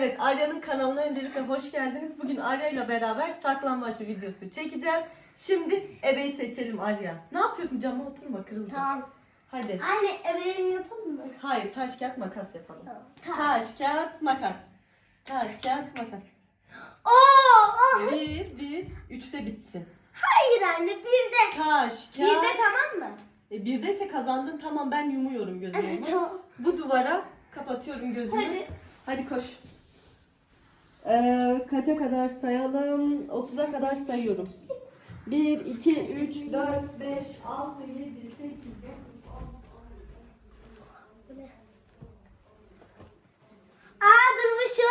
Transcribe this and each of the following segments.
Evet Arya'nın kanalına öncelikle hoş geldiniz. Bugün Arya ile beraber saklambaç videosu çekeceğiz. Şimdi ebeyi seçelim Arya. Ne yapıyorsun? Cama oturma kırılacak. Tamam. Hadi. Anne ebelerini yapalım mı? Hayır taş kağıt makas yapalım. Tamam. Taş kağıt makas. Taş kağıt makas. Oo, oh. Bir, bir, üçte bitsin. Hayır anne bir de. Taş, Bir kağıt. de tamam mı? E, birdeyse kazandın tamam ben yumuyorum gözümü. Evet tamam. Bu duvara kapatıyorum gözümü. Hadi. Hadi koş. Ee, kaça kadar sayalım? 30'a kadar sayıyorum. 1, 2, 3, 4, 5, 6, 7, 8, 9, 10. Aa dur bu şu.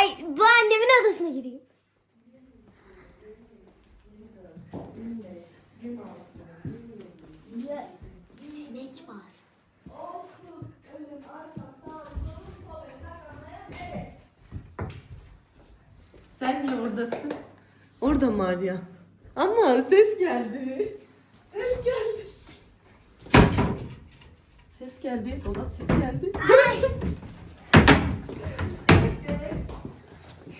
Ay bu annemin odasına gireyim. Ya, Sinek var. Sen niye oradasın? Orada mı Arya? Ama ses geldi. Ses geldi. Ses geldi. Dolap sesi geldi.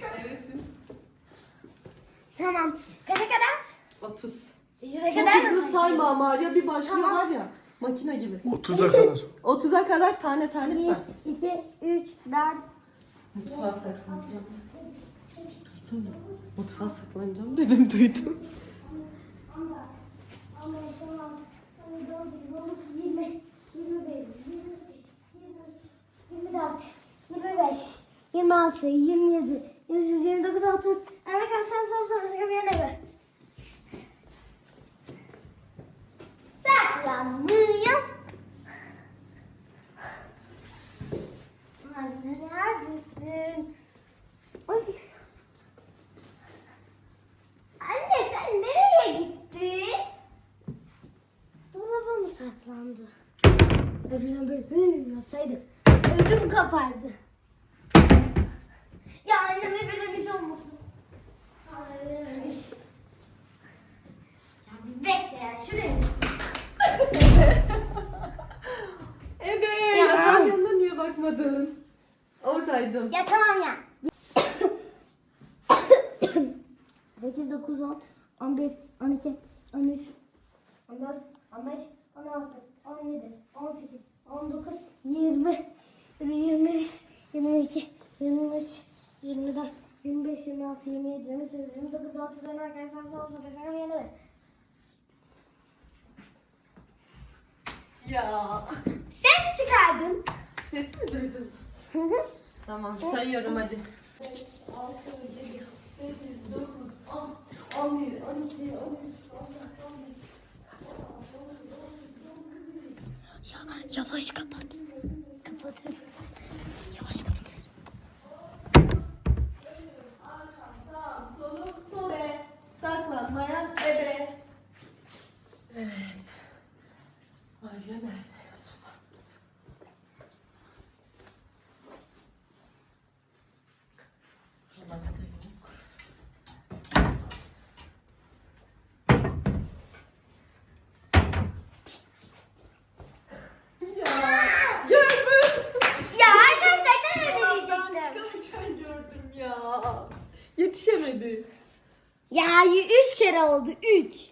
Neresin? Tamam. Kaça kadar? 30. Yüze Çok kadar hızlı mı? sayma ama Arya bir başlıyor Tamam. var ya. Makine gibi. 30'a kadar. 30'a kadar tane tane say. 1, 2, 3, 4, Mutfağa saklanacağım. Mutfağa saklanacağım dedim duydum. 15, 16, 17, 18, 20, 21, 22, 24, 25, 26, 27, 28, 29, 30. Ermek abi sen son sorusu gibi yerine gör. Saklanmıyor. Anne neredesin? Ay. Anne sen nereye gittin? Dolaba saklandı? Öbürden böyle hı yapsaydı ödüm kapardı. Ya anneme böyle bir şey olmasın. Ay. Ya bir bekle ya şuraya. Ya. Yatağın yanına niye bakmadın? Oradaydın. Ya tamam ya. 8, 9, 10, 11, 12, 13, 14, 15, 16, 17, 18, 19, 20, 21, 22, 23, 24, 25, 26, 27, 28, 29, 30, 30, arkadaşlar sağ olsun. Mesela yeni Ya. Ses çıkardın. Ses mi duydun? Tamam sayıyorum hadi. 6, 7, 8, 9, 10, 11, 12, 13, 14, 15, Ya, yavaş kapat. Kapatır mısın? Yavaş kapatır. Sağ, solum, sobe. Saklanmayan ebe. Evet. Arya nerede acaba? Şuralarda da yok. Ya gördüm. Ya arkadaşlar ben Dolaptan öyle diyecektim. çıkarken gördüm ya. Yetişemedi. Ya üç kere oldu. Üç.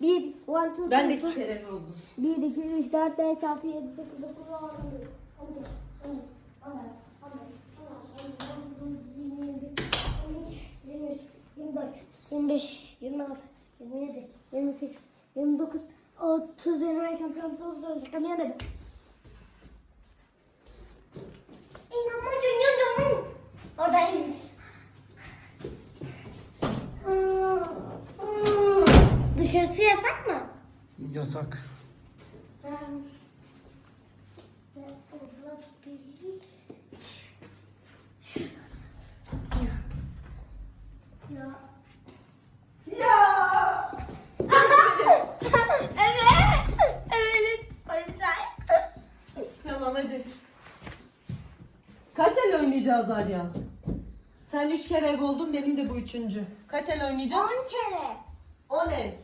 Bir, one, two, Ben de three, iki kere oldum. Bir, iki, üç, dört, beş, altı, yedi, sekiz, dokuz, on, on bir, on on on on yirmi, yirmi bir, yirmi yirmi üç, yirmi dört, yirmi beş, yirmi altı, yirmi yedi, yirmi sekiz, yirmi dokuz, otuz, yirmi iki, yirmi üç, yirmi dört, yirmi beş, yirmi Dışarısı yasak mı? Yasak. Ya. Ya! evet. Evet. Polisler. Tamam hadi. Kaç el oynayacağız Arya? Sen üç kere ev oldun benim de bu üçüncü. Kaç el oynayacağız? On kere. On el.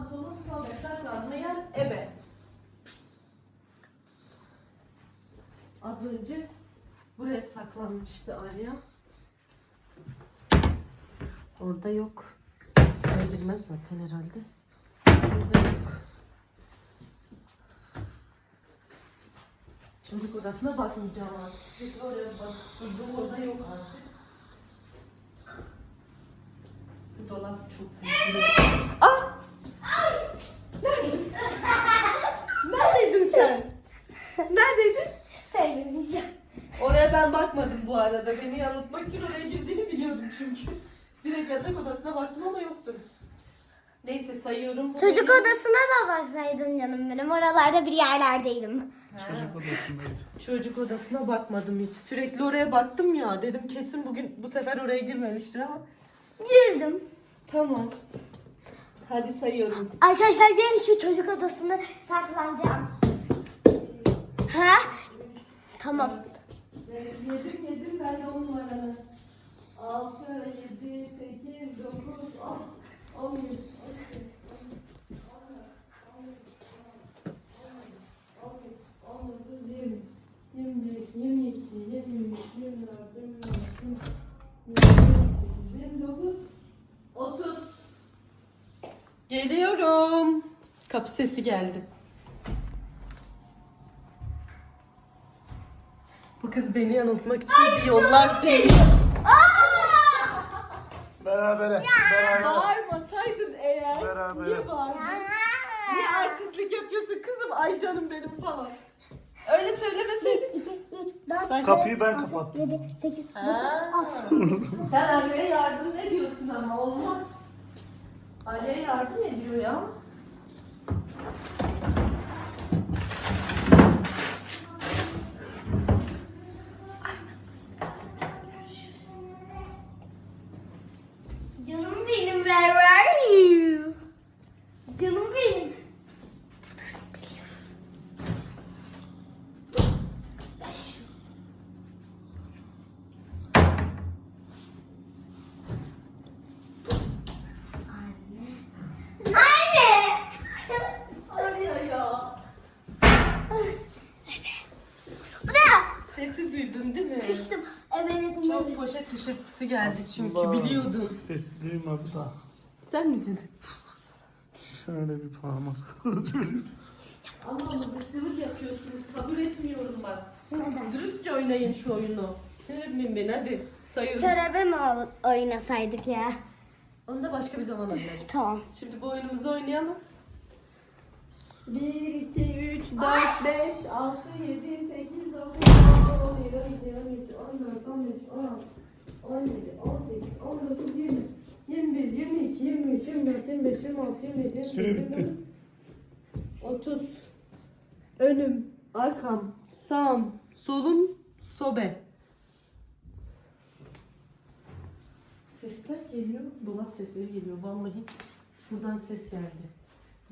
arka, sağ, solun, sol, saklanmayan ebe. Az önce buraya saklanmıştı Arya. Orada yok. Girmez zaten herhalde. Burada yok. Çocuk odasına bakmayacağım artık. Oraya bak. Orada yok artık. Bu dolap çok büyük. Ah! Neredesin? Neredeydin sen? Neredeydin? Söylemeyeceğim. Oraya ben bakmadım bu arada. Beni yanıltmak için oraya girdiğini biliyordum çünkü. Direkt yatak odasına baktım ama yoktu. Neyse sayıyorum. Bu Çocuk benim- odasına da baksaydın canım benim. Oralarda bir yerlerdeydim. Çocuk odasındaydı. Çocuk odasına bakmadım hiç. Sürekli oraya baktım ya. Dedim kesin bugün bu sefer oraya girmemiştir ama. Girdim. Tamam. Hadi sayıyorum. Arkadaşlar gelin şu çocuk odasına saklanacağım. Ha? Tamam. Yedim yedim ben de on numaranı. 6, 7, 8, 9, 10, 11, 12, 21, 22, 23, 24, 25, 29, 30. Geliyorum. Kapı sesi geldi. Kız beni yanıltmak için bir yollar değil. Berabere. Beraber. Bağırmasaydın eğer. Beraber. Niye bağırdın? Niye artistlik yapıyorsun kızım? Ay canım benim falan. Öyle söylemeseydin. 2, 3, 4, Kapıyı ben kapattım. 7, 8, 9, Ha. 10. Sen anneye yardım ediyorsun ama olmaz. Anneye yardım ediyor ya. Canım benim, where are you? Canım benim. Buradasın biliyorum. Yaş. Anne. Anne. Arıyor ya. Bu ne? Sesi duydun değil mi? Sıçtım. Evet. Çok poşet hışırtısı geldi çünkü biliyordun. Sesi duymadı da. Sen mi dedin? Şöyle bir parmak. Ama mızıkçılık yapıyorsunuz. Kabul etmiyorum bak. Neden? Dürüstçe oynayın şu oyunu. Sinirlenmeyin beni hadi. Sayıyorum. Körebe mi oynasaydık ya? Onu da başka bir zaman oynarız. Tamam. Şimdi bu oyunumuzu oynayalım. 1, 2, 3, 4, 5, 6, 7, 8, 9, 10, 11, 12, 13, 14, 15, 16, 17, 18, 19, 20, 21, 22, 23, 24, 25, 26, 27, 28, Süre bitti. 30. Önüm, arkam, sağım, solum, sobe. Sesler geliyor. Dolap sesleri geliyor. Vallahi buradan ses geldi.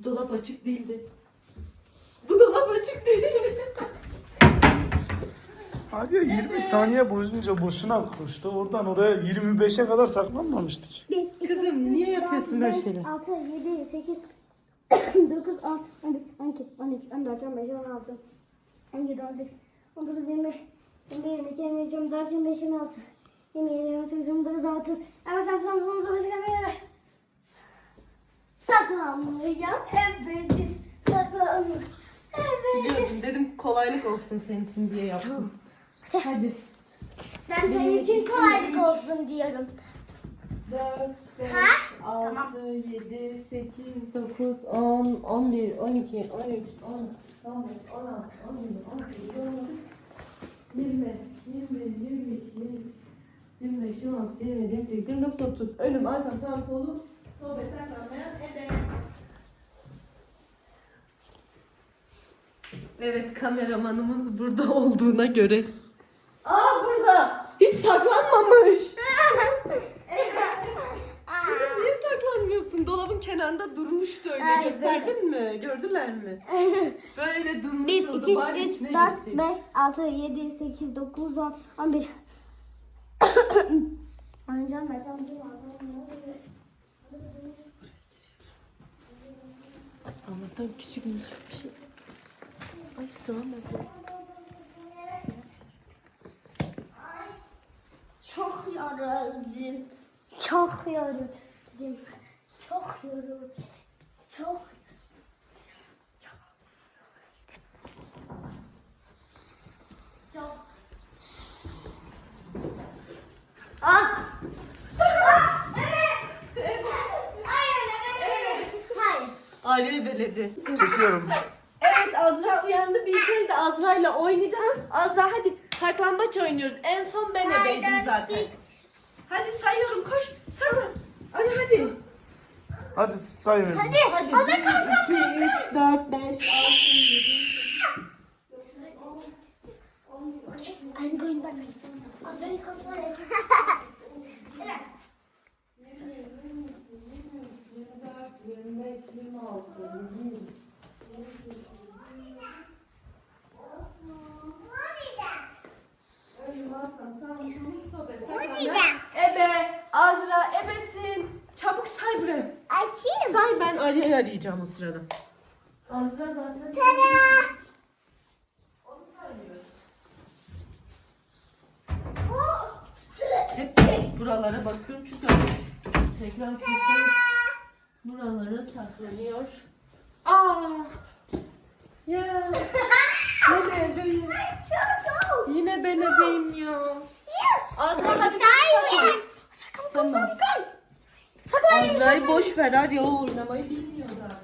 Dolap açık değildi. Bu dolap açık değildi. Hadi ya 20 saniye boyunca boşuna koştu. Oradan oraya 25'e kadar saklanmamıştık. 1, 2, Kızım, niye yapıyorsun böyle şeyler? 6, 7, 8, 9, 10, 11, 12, 13, 14, 15, 16, 17, 18, 19, 20, 21, 22, 23, 24, 25, 26, 27, 28, 29, 30. Evet, tamam, tamam, tamam, tamam, tamam. Saklanmayacağım. Evedir. Saklanmayacağım. Evet. Biliyordum dedim kolaylık olsun senin için diye yaptım. Hadi. Ben senin için kolaylık olsun diyorum. 4, 5, Ha? 6, Tamam. 7, 8, 9, 10, 11, 12, 13, 14, 15, 16, 17, 18, 19, 20, 21, 22, 23, 25, 26, 27, 28, 29, 30. Önüm, arkam, sağım, solum. Sohbetten kalmayan ebe. Evet kameramanımız burada olduğuna göre. Aa burada. Hiç saklanmamış. Kızım niye saklanmıyorsun? Dolabın kenarında durmuştu öyle. Ay, Gösterdin mi? Gördüler mi? Böyle durmuş 1, 2, 3, oldu. Bari içine 4, girsin. 5, 6, 7, 8, 9, 10, 11. Oynayacağım ben. Allah'tan küçük küçük bir şey. Ay sığamadı. Çok yoruldum. Çok yoruldum. Çok yoruldum. Çok. Ah! Hayır, evet. Hayır. Aile beledi. Çekiyorum. Evet Azra uyandı. Bir kere de Azra ile oynayacağız. Azra hadi saklambaç oynuyoruz. En son ben ebeydim zaten. Hadi sayıyorum koş. Sana. Hadi hadi. Hadi say beni. Hadi, Hadi. hadi 1, kalk kalk. 2, 3, 4, 5, 6, 7. I'm going back. Azra'yı kontrol et. 25, 26, 27. Ebe, Azra, ebesin. Çabuk say buraya. Açayım. Say ben Arya'yı arayacağım o sırada. Azra zaten. Onu saymıyoruz. Hep buralara bakıyorum çünkü tekrar tekrar buralara saklanıyor. Aa! Ya! Yine ebeyim. Yine ben ebeyim ya. Azra saklan. Tamam. Azra'yı boş ver Arya o oynamayı bilmiyor zaten.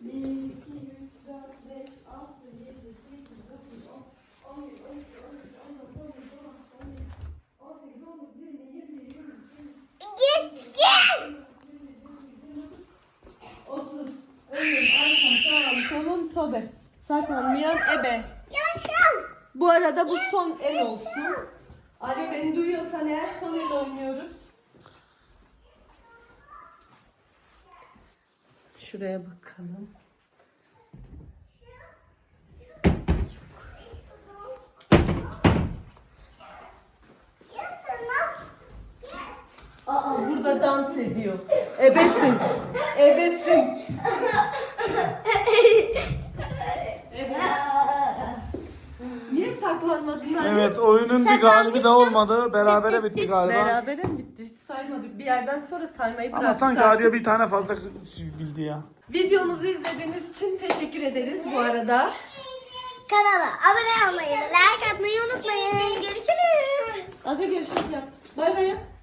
Bir, iki, üç, dört, beş, altı, yedi, sekiz, dokuz, on, on bir, on iki, on üç, on dört, on beş, on altı, on yedi, on sekiz, on dokuz, yirmi, yirmi, bir, yirmi iki, Git git. otuz. Önüm, arkam, sağım, solum, sobe. Yaşa. Bu arada bu son el olsun. Arya beni duyuyorsan eğer son el oynuyoruz. Şuraya bakalım. Aa burada dans ediyor. Ebesin. Ebesin. Evet. Anne? Evet oyunun bir galibi de olmadı. Berabere bitti galiba. Berabere mi bitti? Hiç saymadık. Bir yerden sonra saymayı bıraktık. Ama sanki artık. Arya bir tane fazla bildi ya. Videomuzu izlediğiniz için teşekkür ederiz bu arada. Kanala abone olmayı, like atmayı unutmayın. Görüşürüz. Azra görüşürüz ya. Bay bay.